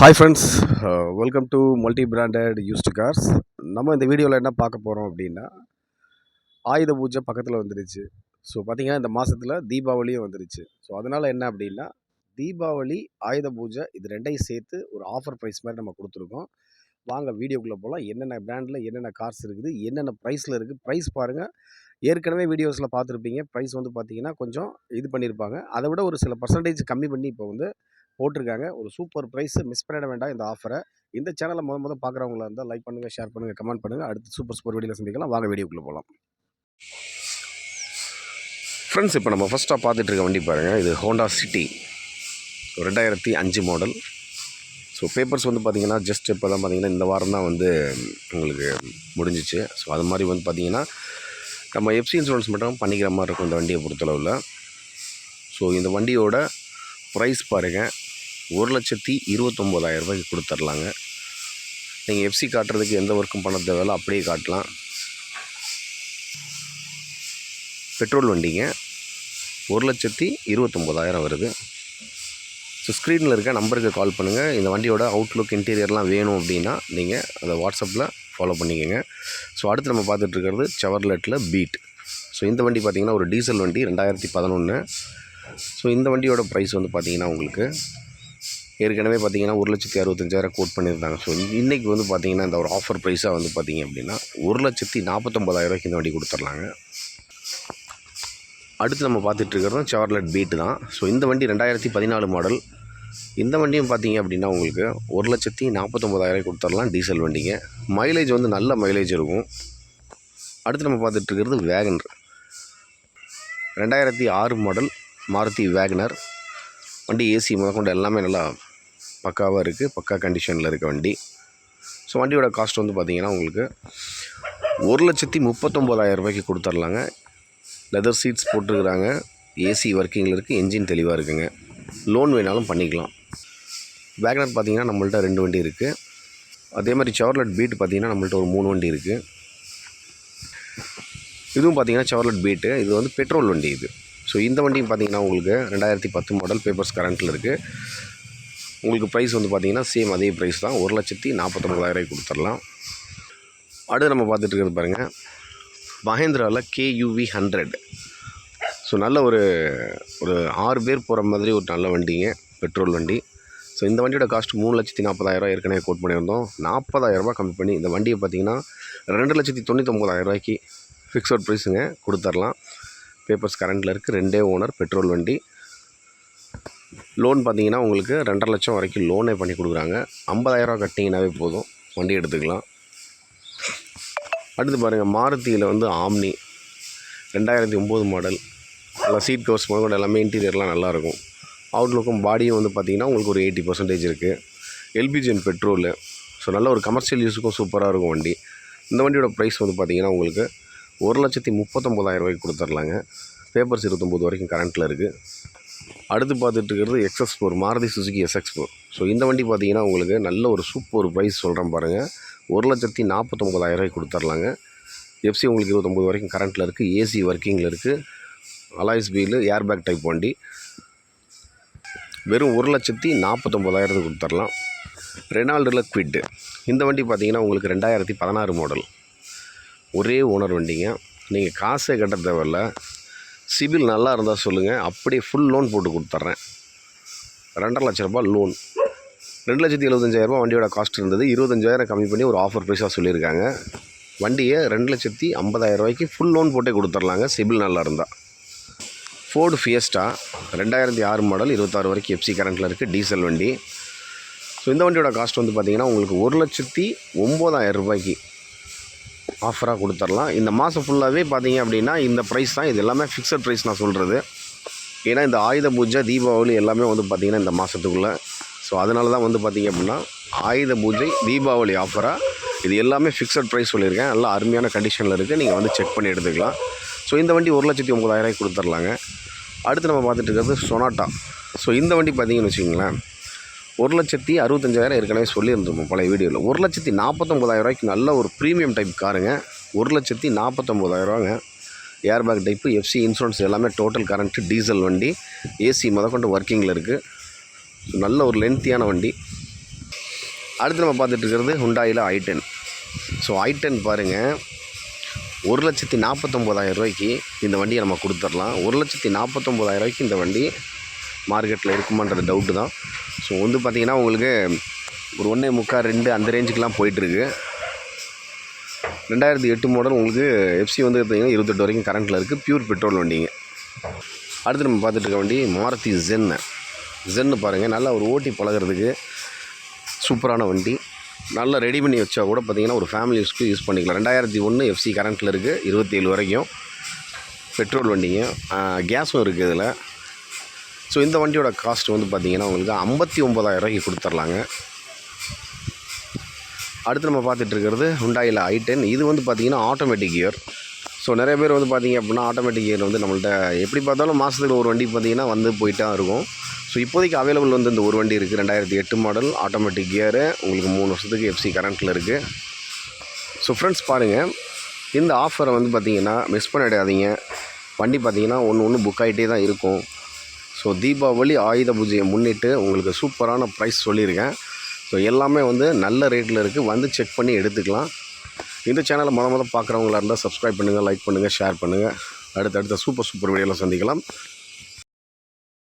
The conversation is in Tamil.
Hi friends welcome to multi branded used cars நம்ம இந்த வீடியோவில் என்ன பார்க்க போகிறோம் அப்படின்னா ஆயுத பூஜை பக்கத்தில் வந்துருச்சு. ஸோ பார்த்தீங்கன்னா இந்த மாதத்தில் தீபாவளியும் வந்துருச்சு. ஸோ அதனால் என்ன அப்படின்னா தீபாவளி ஆயுத பூஜை இது ரெண்டையும் சேர்த்து ஒரு ஆஃபர் ப்ரைஸ் மாதிரி நம்ம கொடுத்துருக்கோம். வாங்க வீடியோக்குள்ளே போகலாம் என்னென்ன பிராண்டில் என்னென்ன கார்ஸ் இருக்குது என்னென்ன ப்ரைஸில் இருக்குது ப்ரைஸ் பாருங்கள் ஏற்கனவே வீடியோஸில் பார்த்துருப்பீங்க. ப்ரைஸ் வந்து பார்த்தீங்கன்னா கொஞ்சம் இது பண்ணியிருப்பாங்க அதை விட ஒரு சில பர்சன்டேஜ் கம்மி பண்ணி இப்போ வந்து போட்டிருக்காங்க. ஒரு சூப்பர் ப்ரைஸ் மிஸ் பண்ணிட வேண்டாம் இந்த ஆஃபரை இந்த சேனலை முத முதல் பார்க்குறவங்களா இருந்தால் லைக் பண்ணுங்கள் ஷேர் பண்ணுங்கள் கமெண்ட் பண்ணுங்கள் அடுத்து சூப்பர் சூப்பர் வீடியோவில் சந்திக்கலாம். வாங்க வீடியோக்குள்ளே போகலாம் ஃப்ரெண்ட்ஸ் இப்போ நம்ம ஃபஸ்ட்டாக பார்த்துட்டு இருக்க வண்டி பாருங்கள் இது ஹோண்டா சிட்டி ரெண்டாயிரத்தி அஞ்சு மாடல் ஸோ பேப்பர்ஸ் வந்து பார்த்தீங்கன்னா ஜஸ்ட் இப்போ தான் பார்த்தீங்கன்னா இந்த வாரம் தான் வந்து உங்களுக்கு முடிஞ்சிச்சு. ஸோ அது மாதிரி வந்து பார்த்தீங்கன்னா நம்ம எஃப்சி இன்சூரன்ஸ் மட்டும் பண்ணிக்கிற மாதிரி இருக்கும் இந்த வண்டியை பொறுத்தளவில். ஸோ இந்த வண்டியோட ப்ரைஸ் பாருங்கள் ஒரு லட்சத்தி இருபத்தொம்போதாயிரம் ரூபாய்க்கு கொடுத்துர்லாங்க. நீங்கள் எஃப்சி காட்டுறதுக்கு எந்த ஒர்க்கும் பண்ண தேவையில்ல அப்படியே காட்டலாம். பெட்ரோல் வண்டிங்க ஒரு லட்சத்தி இருபத்தொம்போதாயிரம் வருது. ஸோ ஸ்க்ரீனில் இருக்க நம்பருக்கு கால் பண்ணுங்கள் இந்த வண்டியோட அவுட்லுக் இன்டீரியர்லாம் வேணும் அப்படின்னா நீங்கள் அதை வாட்ஸ்அப்பில் ஃபாலோ பண்ணிக்கோங்க. ஸோ அடுத்து நம்ம பார்த்துட்ருக்கிறது செவர்லெட்டில் பீட் ஸோ இந்த வண்டி பார்த்திங்கன்னா ஒரு டீசல் வண்டி ரெண்டாயிரத்தி பதினொன்று ஸோ இந்த வண்டியோட ப்ரைஸ் வந்து பார்த்திங்கன்னா உங்களுக்கு ஏற்கனவே பார்த்திங்கன்னா ஒரு லட்சத்தி அறுபத்தஞ்சாயிரம் கோட் பண்ணியிருந்தாங்க. ஸோ இன்றைக்கி வந்து பார்த்திங்கன்னா இந்த ஒரு ஆஃபர் ப்ரைஸாக வந்து பார்த்திங்க அப்படின்னா ஒரு லட்சத்தி நாற்பத்தொம்பதாயிரூவாய்க்கு இந்த வண்டி கொடுத்துர்லாங்க. அடுத்து நம்ம பார்த்துட்டு சார்லட் பீட்டு தான். ஸோ இந்த வண்டி ரெண்டாயிரத்தி பதினாலு மாடல் இந்த வண்டியும் பார்த்தீங்க அப்படின்னா உங்களுக்கு ஒரு லட்சத்தி நாற்பத்தொம்பதாயிரம் கொடுத்துடலாம் டீசல் வண்டிங்க. மைலேஜ் வந்து நல்ல மைலேஜ் இருக்கும். அடுத்து நம்ம பார்த்துட்ருக்கிறது வேகனர் ரெண்டாயிரத்தி ஆறு மாடல் மாருதி வேகனர் வண்டி ஏசி முதற்கொண்டு எல்லாமே நல்லா பக்காவாக இருக்குது பக்கா கண்டிஷனில் இருக்க வண்டி. ஸோ வண்டியோட காஸ்ட் வந்து பார்த்திங்கன்னா உங்களுக்கு ஒரு லட்சத்தி முப்பத்தொம்போதாயிரம் ரூபாய்க்கு கொடுத்துர்லாங்க. லெதர் சீட்ஸ் போட்டிருக்கிறாங்க. ஏசி ஒர்க்கிங்கில் இருக்குது என்ஜின் தெளிவாக இருக்குங்க. லோன் வேணாலும் பண்ணிக்கலாம். வேகனர் பார்த்திங்கன்னா நம்மள்ட்ட ரெண்டு வண்டி இருக்குது அதே மாதிரி சவர்லட் பீட் பார்த்தீங்கன்னா நம்மள்ட்ட ஒரு மூணு வண்டி இருக்குது இதுவும் பார்த்தீங்கன்னா சவர்லட் பீட்டு இது வந்து பெட்ரோல் வண்டி இது. ஸோ இந்த வண்டியும் பார்த்தீங்கன்னா உங்களுக்கு ரெண்டாயிரத்தி பத்து மாடல் பேப்பர்ஸ் கரண்ட்டில் இருக்குது உங்களுக்கு ப்ரைஸ் வந்து பார்த்தீங்கன்னா சேம் அதே ப்ரைஸ் தான். ஒரு லட்சத்தி நாற்பத்தொம்பதாயிரம் கொடுத்துடலாம். அடுத்து நம்ம பார்த்துட்டு இருக்கிறது பாருங்கள் மஹேந்திராவில் கேயூவி ஹண்ட்ரட் ஸோ நல்ல ஒரு ஒரு ஆறு பேர் போகிற மாதிரி ஒரு நல்ல வண்டிங்க பெட்ரோல் வண்டி. ஸோ இந்த வண்டியோட காஸ்ட் மூணு லட்சத்தி நாற்பதாயிரம் ஏற்கனவே கோட் பண்ணியிருந்தோம். நாற்பதாயிரரூபா கம்மி பண்ணி இந்த வண்டியை பார்த்தீங்கன்னா ரெண்டு லட்சத்தி தொண்ணூத்தொம்பதாயிரரூபாய்க்கு ஃபிக்ஸட் ப்ரைஸுங்க கொடுத்துர்லாம் பேப்பர்ஸ் கரண்ட்டில் இருக்குது ரெண்டே ஓனர் பெட்ரோல் வண்டி. லோன் பார்த்தீங்கன்னா உங்களுக்கு ரெண்டரை லட்சம் வரைக்கும் லோனே பண்ணி கொடுக்குறாங்க. ஐம்பதாயிரரூவா கட்டிங்கனாவே போதும். வண்டி எடுத்துக்கலாம். அடுத்து பாருங்கள் மாருதியில் வந்து ஆம்னி. ரெண்டாயிரத்தி ஒம்பது மாடல் நல்லா சீட் கவர்ஸ் முதல் எல்லாமே இன்டீரியர்லாம் நல்லாயிருக்கும் அவுட்லுக்கும் பாடியும் வந்து பார்த்திங்கன்னா உங்களுக்கு ஒரு எயிட்டி பர்சன்டேஜ் இருக்குது எல்பிஜி அண்ட் பெட்ரோலு ஸோ நல்ல ஒரு கமர்ஷியல் யூஸுக்கும் சூப்பராக இருக்கும் வண்டி. இந்த வண்டியோட ப்ரைஸ் வந்து பார்த்திங்கன்னா உங்களுக்கு ஒரு லட்சத்தி முப்பத்தொம்போதாயிரம் ரூபாய்க்கு கொடுத்துர்லாங்க. பேப்பர்ஸ் இருபத்தொம்போது வரைக்கும் கரண்ட்டில் இருக்குது அடுத்து பார்த்துட்டு X S X S four Maruti Suzuki S X four so இந்த வண்டி பார்த்தீங்கன்னா உங்களுக்கு நல்ல ஒரு சூப்பர் ப்ரைஸ் சொல்கிறேன் பாருங்கள் ஒரு லட்சத்தி நாற்பத்தொம்போதாயிரம் கொடுத்துர்லாங்க. எஃப்சி உங்களுக்கு இருபத்தொம்போது வரைக்கும் கரண்ட்டில் இருக்குது ஏசி ஒர்க்கிங்கில் இருக்குது அலாய்ஸ் வீலு ஏர்பேக் டைப் வண்டி. வெறும் ஒரு லட்சத்தி நாற்பத்தொம்போதாயிரத்துக்கு கொடுத்துர்லாம். ரெனால்டில் குவிட்டு இந்த வண்டி பார்த்தீங்கன்னா உங்களுக்கு ரெண்டாயிரத்தி பதினாறு மாடல் ஒரே ஓனர் வண்டிங்க. நீங்கள் காசே கட்ட தேவையில்ல. சிபில் நல்லா இருந்தால் சொல்லுங்கள் அப்படியே ஃபுல் லோன் போட்டு கொடுத்துட்றேன். ரெண்டரை லட்ச ரூபாய் லோன் ரெண்டு லட்சத்தி எழுபத்தஞ்சாயிரரூபா வண்டியோட காஸ்ட் இருந்தது. இருபத்தஞ்சாயிரம் கம்மி பண்ணி ஒரு ஆஃபர் ப்ரைஸாக சொல்லியிருக்காங்க. வண்டியை ரெண்டு லட்சத்தி ஐம்பதாயிரம் ரூபாய்க்கு ஃபுல் லோன் போட்டே கொடுத்துர்லாங்க சிபில் நல்லா இருந்தால் ஃபோர்டு ஃபியஸ்டா ரெண்டாயிரத்தி ஆறு மாடல் இருபத்தாறு வரைக்கும் எஃப்சி கரண்ட்டில் இருக்குது டீசல் வண்டி. ஸோ இந்த வண்டியோட காஸ்ட் வந்து பார்த்திங்கன்னா உங்களுக்கு ஒரு லட்சத்தி ஒம்பதாயிரம் ரூபாய்க்கு ஆஃபராக கொடுத்துர்லாம். இந்த மாதம் ஃபுல்லாகவே பார்த்தீங்க அப்படின்னா இந்த ப்ரைஸ் தான். இது எல்லாமே ஃபிக்ஸட் ப்ரைஸ் நான் சொல்கிறது ஏன்னா இந்த ஆயுத பூஜை தீபாவளி எல்லாமே வந்து பார்த்திங்கன்னா இந்த மாதத்துக்குள்ளே ஸோ அதனால தான் வந்து பார்த்திங்க அப்படின்னா ஆயுத பூஜை தீபாவளி ஆஃபராக இது எல்லாமே ஃபிக்ஸட் ப்ரைஸ் சொல்லியிருக்கேன். நல்லா அருமையான கண்டிஷனில் இருக்குது நீங்கள் வந்து செக் பண்ணி எடுத்துக்கலாம். ஸோ இந்த வண்டி ஒரு லட்சத்தி ஒம்பதாயிரம் கொடுத்துர்லாங்க. அடுத்து நம்ம பார்த்துட்டு இருக்கிறது சொனாட்டா ஸோ இந்த வண்டி பார்த்தீங்கன்னு வச்சுக்கோங்களேன். ஒரு லட்சத்தி அறுபத்தஞ்சாயிரம் ஏற்கனவே சொல்லியிருந்தோம் பழைய வீடியோவில் ஒரு லட்சத்தி நாற்பத்தொம்பதாயிரம் ரூபாய்க்கு நல்ல ஒரு ப்ரீமியம் டைப் காருங்க ஒரு லட்சத்தி நாற்பத்தொம்பதாயிரரூவாங்க ஏர்பேக் டைப்பு எஃப்சி இன்சூரன்ஸ் எல்லாமே டோட்டல் கரண்ட்டு டீசல் வண்டி ஏசி முதற்கொண்டு ஒர்க்கிங்கில் இருக்குது நல்ல ஒரு லென்த்தியான வண்டி. அடுத்து நம்ம பார்த்துட்டு இருக்கிறது ஹுண்டாயில் I ten so I ten பாருங்கள் ஒரு லட்சத்தி நாற்பத்தொம்போதாயிரம் ரூபாய்க்கு இந்த வண்டியை நம்ம கொடுத்துடலாம். ஒரு லட்சத்தி நாற்பத்தொம்போதாயிரம் ரூபாய்க்கு இந்த வண்டி மார்க்கெட்டில் இருக்குமான்றது டவுட்டு தான். ஸோ வந்து பார்த்திங்கன்னா உங்களுக்கு ஒரு ஒன்றே முக்கால் ரெண்டு அந்த ரேஞ்சுக்கெலாம் போயிட்டுருக்கு. ரெண்டாயிரத்தி எட்டு மாடல் உங்களுக்கு எஃப்சி வந்து பார்த்திங்கன்னா இருபத்தெட்டு வரைக்கும் கரண்ட்டில் இருக்குது பியூர் பெட்ரோல் வண்டிங்க. அடுத்து நம்ம பார்த்துட்டு இருக்க வண்டி மாருதி ஜென்னு ஜென்னு பாருங்கள் நல்லா ஒரு ஓட்டி பழகுறதுக்கு சூப்பரான வண்டி. நல்லா ரெடி பண்ணி வச்சா கூட பார்த்தீங்கன்னா ஒரு ஃபேமிலி யூஸ்க்கு யூஸ் பண்ணிக்கலாம். ரெண்டாயிரத்தி ஒன்று எஃப்சி கரண்ட்டில் இருக்குது இருபத்தேழு வரைக்கும். பெட்ரோல் வண்டிங்க. கேஸும் இருக்குது இதில். ஸோ இந்த வண்டியோட காஸ்ட் வந்து பார்த்திங்கன்னா உங்களுக்கு ஐம்பத்தி ஒம்பதாயிரம் ரூபாய்க்கு கொடுத்துர்லாங்க. அடுத்து நம்ம பார்த்துட்ருக்கிறது ஹுண்டாயில் ஐ டென் இது வந்து பார்த்திங்கன்னா ஆட்டோமேட்டிக் கியர் ஸோ நிறைய பேர் வந்து பார்த்திங்க அப்படின்னா ஆட்டோமேட்டிக் கியர் வந்து நம்மள்ட்ட எப்படி பார்த்தாலும் மாதத்துக்கு ஒரு வண்டி பார்த்தீங்கன்னா வந்து போயிட்டு தான் இருக்கும். ஸோ இப்போதைக்கு அவைலபிள் வந்து இந்த ஒரு வண்டி இருக்குது ரெண்டாயிரத்தி எட்டு மாடல் ஆட்டோமேட்டிக் கியரு உங்களுக்கு மூணு வருஷத்துக்கு எஃப்சி கரண்ட்டில் இருக்குது ஸோ ஃப்ரெண்ட்ஸ் பாருங்கள் இந்த ஆஃபரை வந்து பார்த்திங்கன்னா மிஸ் பண்ணிடாதீங்க. வண்டி பார்த்திங்கன்னா ஒன்று ஒன்று புக் ஆகிட்டே தான் இருக்கும். ஸோ தீபாவளி ஆயுத பூஜையை முன்னிட்டு உங்களுக்கு சூப்பரான ப்ரைஸ் சொல்லியிருக்கேன். ஸோ எல்லாமே வந்து நல்ல ரேட்டில் இருக்குது வந்து செக் பண்ணி எடுத்துக்கலாம். இந்த சேனலை மொத மொதல் பார்க்குறவங்களா இருந்தால் சப்ஸ்கிரைப் பண்ணுங்கள் லைக் பண்ணுங்கள் ஷேர் பண்ணுங்கள் அடுத்தடுத்த சூப்பர் சூப்பர் வீடியோவில் சந்திக்கலாம்.